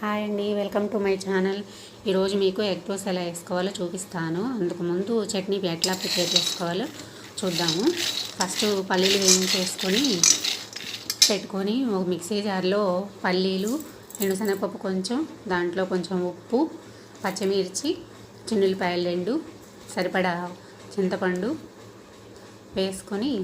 Hi అండి welcome to my channel. ఈరోజు మీకు ఎగ్ దోశ ఎలా వేసుకోవాలో చూపిస్తాను. అందుకు ముందు చట్నీ ఎట్లా ప్రిపేర్ చేసుకోవాలో చూద్దాము. ఫస్ట్ పల్లీలు వేయించేసుకొని పెట్టుకొని ఒక మిక్సీ జార్లో పల్లీలు ఎండుశనగపప్పు కొంచెం దాంట్లో కొంచెం ఉప్పు పచ్చిమిర్చి చిన్నులపాయలు రెండు సరిపడా చింతపండు వేసుకొని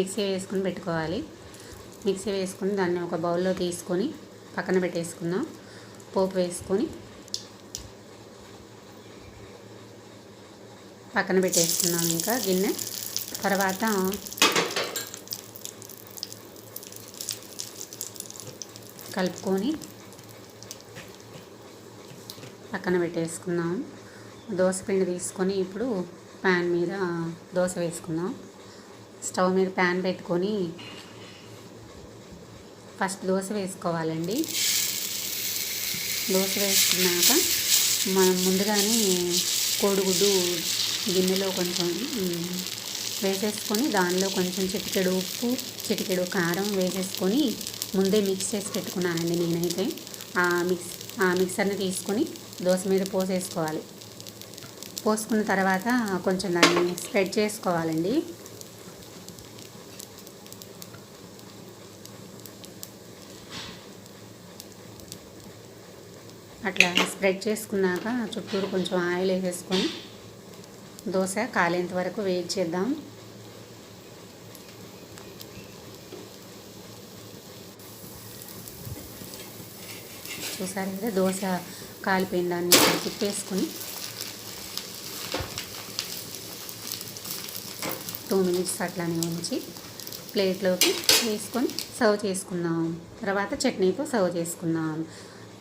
మిక్సీ వేసుకొని పెట్టుకోవాలి. మిక్సీ వేసుకొని దాన్ని ఒక బౌల్లో తీసుకొని పక్కన పెట్టేసుకుందాం. పోపు వేసుకొని పక్కన పెట్టేసుకుందాం ఇంకా గిన్నె. తర్వాత కలుపుకొని పక్కన పెట్టేసుకున్నాం దోశ పిండి తీసుకొని ఇప్పుడు ప్యాన్ మీద దోశ వేసుకుందాం. స్టవ్ మీద ప్యాన్ పెట్టుకొని ఫస్ట్ దోశ వేసుకోవాలండి. దోశ వేసుకున్నాక మనం ముందుగానే కోడిగుడ్డు గిన్నెలో కొంచెం వేసేసుకొని దానిలో కొంచెం చిటికెడు ఉప్పు చిటికెడు కారం వేసేసుకొని ముందే మిక్స్ చేసి పెట్టుకున్నానండి నేనైతే. ఆ మిక్స్ ఆ మిక్సర్ని తీసుకొని దోశ మీద పోసేసుకోవాలి. పోసుకున్న తర్వాత కొంచెం దాన్ని స్ప్రెడ్ చేసుకోవాలండి. అట్లా స్ప్రెడ్ చేసుకున్నాక చుట్టూరు కొంచెం ఆయిల్ వేసేసుకొని దోశ కాలేంత వరకు వెయిట్ చేద్దాం. చూసారు కదా దోశ కాలిపోయిన దాన్ని తిప్పేసుకొని టూ మినిట్స్ అట్లానే ఉంచి ప్లేట్లోకి వేసుకొని సర్వ్ చేసుకుందాం. తర్వాత చట్నీతో సర్వ్ చేసుకుందాం.